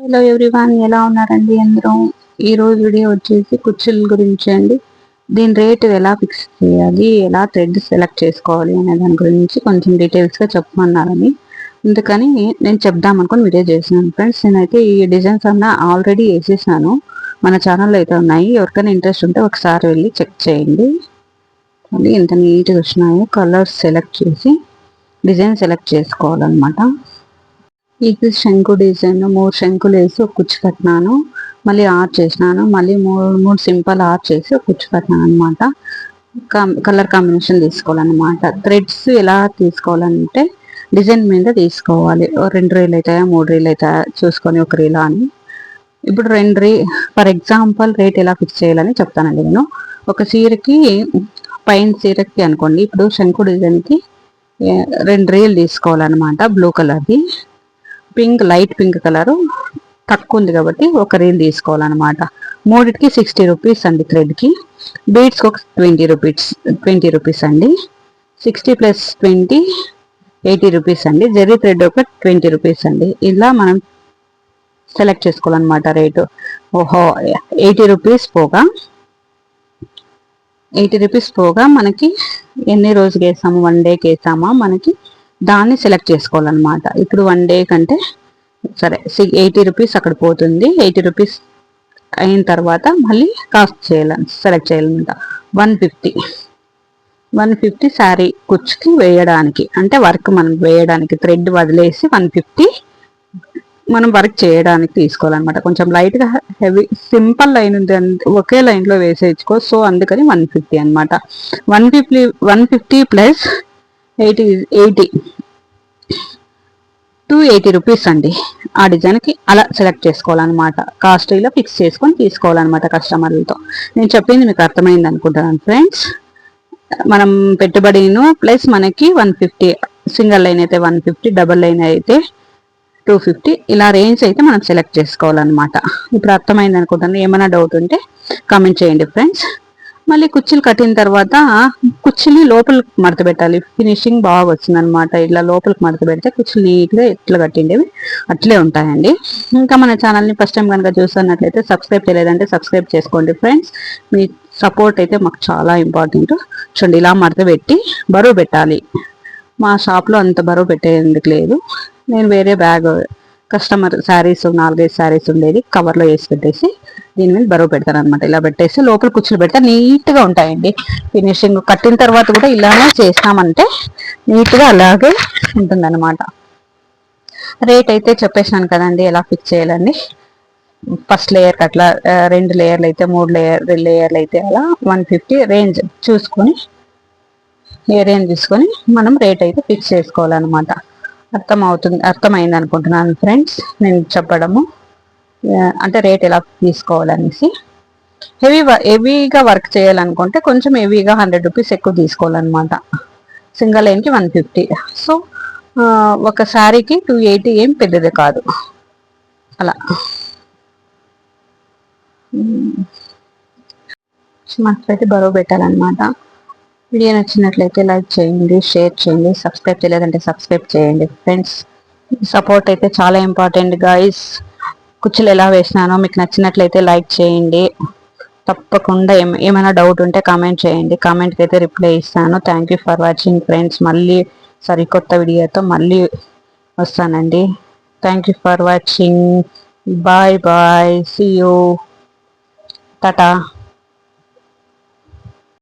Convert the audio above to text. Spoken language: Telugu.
హలో ఎవ్రీవన్ ఎలా ఉన్నారండి అందరం? ఈరోజు వీడియో వచ్చేసి కుర్చీల గురించి అండి. దీని రేట్ ఎలా ఫిక్స్ చేయాలి ఎలా థ్రెడ్ సెలెక్ట్ చేసుకోవాలి అనే దాని గురించి కొంచెం డీటెయిల్స్గా చెప్పమన్నారని. అందుకని నేను చెప్దామనుకుని వీడియో చేసినాను ఫ్రెండ్స్. నేనైతే ఈ డిజైన్స్ అన్న ఆల్రెడీ వేసేసాను. మన ఛానల్లో అయితే ఉన్నాయి. ఎవరికైనా ఇంట్రెస్ట్ ఉంటే ఒకసారి వెళ్ళి చెక్ చేయండి. మళ్ళీ ఇంత నీట్గా వచ్చినాయో. కలర్స్ సెలెక్ట్ చేసి డిజైన్ సెలెక్ట్ చేసుకోవాలన్నమాట. ఇది శంకు డిజైన్ మూడు శంకులు వేసి ఒక కుచ్చు కట్టినాను. మళ్ళీ ఆర్ట్ చేసినాను. మళ్ళీ మూడు మూడు సింపుల్ ఆర్ట్ చేసి ఒక కుచ్చు కట్టినాను అనమాట కలర్ కాంబినేషన్ తీసుకోవాలన్నమాట. థ్రెడ్స్ ఎలా తీసుకోవాలంటే డిజైన్ మీద తీసుకోవాలి. రెండు రీలు అవుతాయా మూడు రీలు అవుతాయా చూసుకొని ఒక రీలా అని. ఇప్పుడు రెండు రీ ఫర్ ఎగ్జాంపుల్ రేట్ ఎలా ఫిక్స్ చేయాలని చెప్తానండి నేను. ఒక చీరకి పైన చీరకి అనుకోండి. ఇప్పుడు శంకు డిజైన్కి రెండు రీలు తీసుకోవాలన్నమాట. బ్లూ కలర్ది. Pink light pink colour. తక్కువ ఉంది కాబట్టి ఒక రీల్ తీసుకోవాలన్నమాట. మూడిటికి సిక్స్టీ రూపీస్ అండి థ్రెడ్కి. బీడ్స్కి ఒక ట్వంటీ రూపీస్ ట్వంటీ రూపీస్ అండి. Sixty plus twenty eighty rupees అండి. జెర్రీ థ్రెడ్ ఒక ట్వంటీ రూపీస్ అండి. ఇలా మనం సెలెక్ట్ చేసుకోవాలన్నమాట రేటు. ఓహో ఎయిటీ రూపీస్ పోగా. ఎయిటీ రూపీస్ పోగా మనకి ఎన్ని రోజుకి వేసాము? వన్ డేకి వేసామా? మనకి దాన్ని సెలెక్ట్ చేసుకోవాలన్నమాట. ఇప్పుడు వన్ డే కంటే సరే ఎయిటీ రూపీస్ అక్కడ పోతుంది. ఎయిటీ రూపీస్ అయిన తర్వాత మళ్ళీ కాస్ట్ చేయాలని సెలెక్ట్ చేయాలన్నమాట. One fifty one fifty sari కుచ్చుకి వేయడానికి అంటే వర్క్ మనం వేయడానికి థ్రెడ్ వదిలేసి వన్ ఫిఫ్టీ మనం వర్క్ చేయడానికి తీసుకోవాలన్నమాట. కొంచెం లైట్గా హెవీ సింపుల్ లైన్ ఉంది ఒకే లైన్లో వేసేసుకో సో అందుకని వన్ ఫిఫ్టీ అనమాట one fifty one fifty plus eighty eighty. Two eighty rupees అండి. ఆ డిజైన్కి అలా సెలెక్ట్ చేసుకోవాలన్నమాట. కాస్ట్ ఇలా ఫిక్స్ చేసుకొని తీసుకోవాలన్నమాట కస్టమర్లతో. నేను చెప్పింది మీకు అర్థమైంది అనుకుంటున్నాను ఫ్రెండ్స్. మనం పెట్టుబడిను ప్లస్ మనకి వన్ ఫిఫ్టీ సింగిల్ లైన్ అయితే వన్ ఫిఫ్టీ డబల్ లైన్ అయితే టూ ఫిఫ్టీ ఇలా రేంజ్ అయితే మనం సెలెక్ట్ చేసుకోవాలన్నమాట. ఇప్పుడు అర్థమైంది అనుకుంటున్నాను. ఏమైనా డౌట్ ఉంటే కామెంట్ చేయండి ఫ్రెండ్స్. మళ్ళీ కుర్చీలు కట్టిన తర్వాత కుర్చీని లోపలికి మడత పెట్టాలి. ఫినిషింగ్ బాగా వచ్చిందనమాట ఇట్లా లోపలికి మడత పెడితే కుర్చీలు నీట్గా ఎట్లా కట్టిండేవి అట్లే ఉంటాయండి. ఇంకా మన ఛానల్ని ఫస్ట్ టైం కనుక చూస్తున్నట్లయితే సబ్స్క్రైబ్ చేయలేదంటే సబ్స్క్రైబ్ చేసుకోండి ఫ్రెండ్స్ మీ సపోర్ట్ అయితే మాకు చాలా ఇంపార్టెంట్ చూడండి ఇలా మడత పెట్టి బరువు పెట్టాలి. మా షాప్లో అంత బరువు పెట్టేందుకు లేదు. నేను వేరే బ్యాగ్ కస్టమర్ శారీస్ నాలుగైదు శారీస్ ఉండేది కవర్లో వేసి పెట్టేసి దీని మీద బరువు పెడతాను అనమాట ఇలా పెట్టేసి లోపల కుచ్చులు పెడితే నీట్గా ఉంటాయండి. ఫినిషింగ్ కట్టిన తర్వాత కూడా ఇలానే చేసినామంటే నీట్గా అలాగే ఉంటుందన్నమాట. రేట్ అయితే చెప్పేసాను కదండి ఎలా ఫిక్స్ చేయాలండి ఫస్ట్ లేయర్ అట్లా రెండు లేయర్లు అయితే మూడు లేయర్ రెండు లేయర్లు అయితే అలా వన్ ఫిఫ్టీ రేంజ్ చూసుకొని ఏ రేంజ్ తీసుకొని మనం రేట్ అయితే ఫిక్స్ చేసుకోవాలన్నమాట. అర్థం అవుతుంది అర్థమైంది అనుకుంటున్నాను ఫ్రెండ్స్ నేను చెప్పడము. అంటే రేట్ ఎలా తీసుకోవాలనేసి. హెవీ హెవీగా వర్క్ చేయాలనుకుంటే కొంచెం హెవీగా హండ్రెడ్ రూపీస్ ఎక్కువ తీసుకోవాలన్నమాట. సింగల్ లైన్కి వన్ ఫిఫ్టీ సో ఒక శారీకి టూ ఎయిటీ ఏం పెద్దది కాదు. అలా. మనకైతే బరువు పెట్టాలన్నమాట. వీడియో నచ్చినట్లయితే లైక్ చేయండి షేర్ చేయండి సబ్స్క్రైబ్ చేయలేదంటే సబ్స్క్రైబ్ చేయండి. ఫ్రెండ్స్ సపోర్ట్ అయితే చాలా ఇంపార్టెంట్ గాయస్ కుచ్చులు ఎలా వేసినానో మీకు నచ్చినట్లయితే లైక్ చేయండి. తప్పకుండా ఏమైనా డౌట్ ఉంటే కామెంట్ చేయండి. కామెంట్కి అయితే రిప్లై ఇస్తాను. Thank you for watching friends మళ్ళీ సరికొత్త వీడియోతో మళ్ళీ వస్తానండి. Thank you for watching bye bye see you Tata